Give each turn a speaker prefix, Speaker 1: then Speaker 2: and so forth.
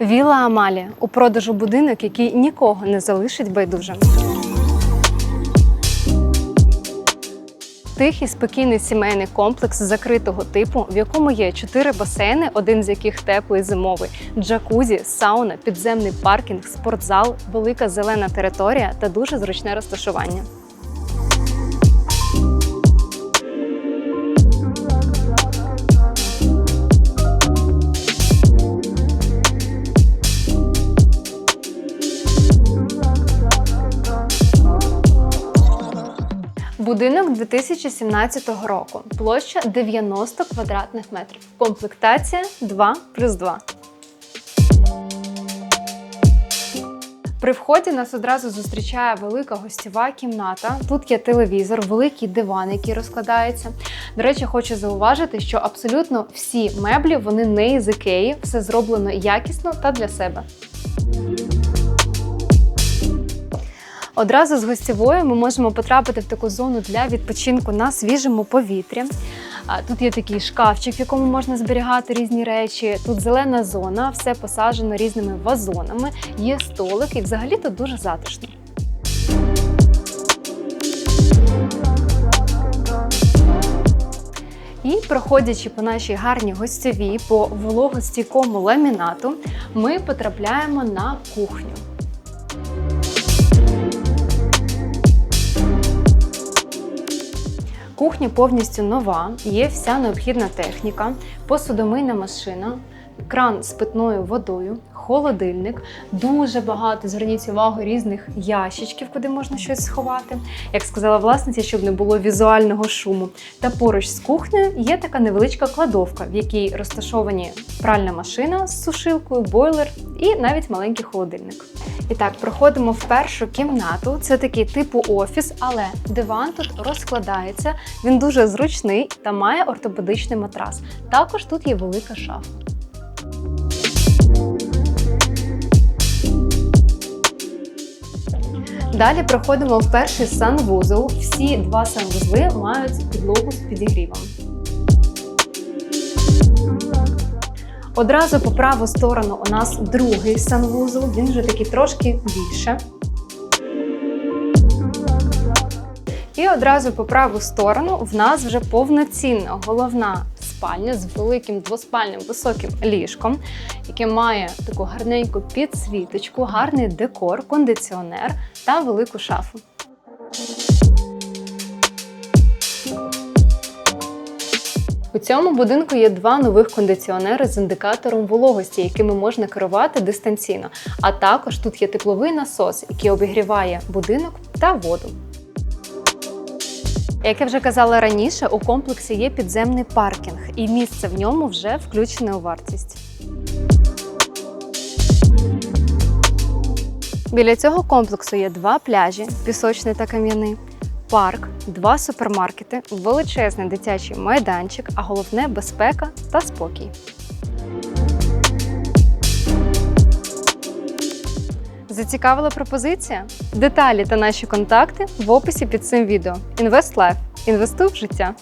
Speaker 1: Віла Амалія у продажу будинок, який нікого не залишить байдужим. Тихий спокійний сімейний комплекс закритого типу, в якому є чотири басейни, один з яких теплий зимовий, джакузі, сауна, підземний паркінг, спортзал, велика зелена територія та дуже зручне розташування. Будинок 2017 року. Площа 90 квадратних метрів. Комплектація 2 плюс 2. При вході нас одразу зустрічає велика гостєва кімната. Тут є телевізор, великий диван, який розкладається. До речі, хочу зауважити, що абсолютно всі меблі вони не із Ікеї, все зроблено якісно та для себе. Одразу з гостєвою ми можемо потрапити в таку зону для відпочинку на свіжому повітрі. Тут є такий шкафчик, в якому можна зберігати різні речі. Тут зелена зона, все посаджено різними вазонами, є столик і взагалі тут дуже затишно. І проходячи по нашій гарній гостєвій, по вологостійкому ламінату, ми потрапляємо на кухню. Кухня повністю нова, є вся необхідна техніка, посудомийна машина, кран з питною водою, холодильник, дуже багато, зверніть увагу, різних ящичків, куди можна щось сховати. Як сказала власниця, щоб не було візуального шуму. Та поруч з кухнею є така невеличка кладовка, в якій розташовані пральна машина з сушилкою, бойлер і навіть маленький холодильник. І так, проходимо в першу кімнату. Це такий типу офіс, але диван тут розкладається. Він дуже зручний та має ортопедичний матрас. Також тут є велика шафа. Далі проходимо в перший санвузол. Всі два санвузли мають підлогу з підігрівом. Одразу по праву сторону у нас другий санвузол, він вже такий трошки більше. І одразу по праву сторону в нас вже повноцінна головна спальня з великим двоспальним високим ліжком, яке має таку гарненьку підсвіточку, гарний декор, кондиціонер та велику шафу. У цьому будинку є два нових кондиціонери з індикатором вологості, якими можна керувати дистанційно. А також тут є тепловий насос, який обігріває будинок та воду. Як я вже казала раніше, у комплексі є підземний паркінг, і місце в ньому вже включене у вартість. Біля цього комплексу є два пляжі пісочний та кам'яний, парк, два супермаркети, величезний дитячий майданчик, а головне безпека та спокій. Зацікавила пропозиція? Деталі та наші контакти в описі під цим відео. InvestLife. Інвестуй в життя.